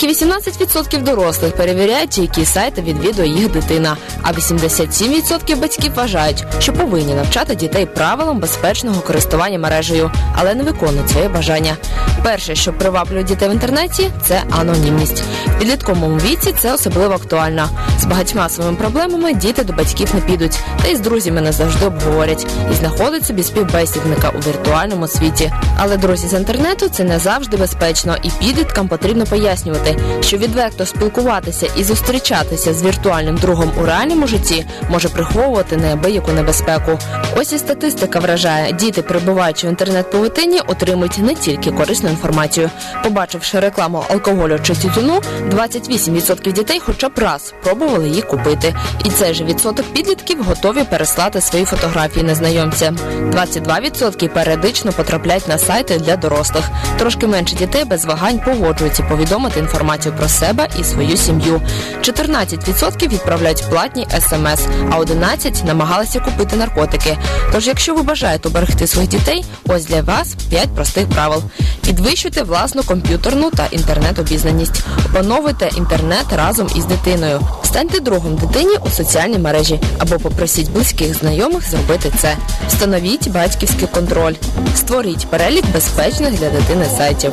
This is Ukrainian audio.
Тільки 18% дорослих перевіряють, які сайти відвідує їх дитина, а 87% батьків вважають, що повинні навчати дітей правилам безпечного користування мережею, але не виконують своє бажання. Перше, що приваблює дітей в інтернеті, це анонімність. В підлітковому віці це особливо актуально. З багатьма своїми проблемами діти до батьків не підуть, та й з друзями не завжди обговорять і знаходять собі співбесідника у віртуальному світі. Але друзі з інтернету це не завжди безпечно, і підліткам потрібно пояснювати, що відверто спілкуватися і зустрічатися з віртуальним другом у реальному житті може приховувати неабияку небезпеку. Ось і статистика вражає: діти, перебуваючи в інтернет-павутині, отримують не тільки корисну інформацію. Побачивши рекламу алкоголю чи тютюну, 28% дітей хоча б раз пробували її купити. І цей же відсоток підлітків готові переслати свої фотографії незнайомцям. 22% періодично потрапляють на сайти для дорослих. Трошки менше дітей без вагань погоджуються повідомити інформацію про себе і свою сім'ю. 14% відправляють платні смс, а 11% намагалися купити наркотики. Тож, якщо ви бажаєте оберегти своїх дітей, ось для вас 5 простих правил. Підвищуйте власну комп'ютерну та інтернет-обізнаність. Опановуйте інтернет разом із дитиною. Станьте другом дитині у соціальній мережі або попросіть близьких знайомих зробити це. Встановіть батьківський контроль. Створіть перелік безпечних для дитини сайтів.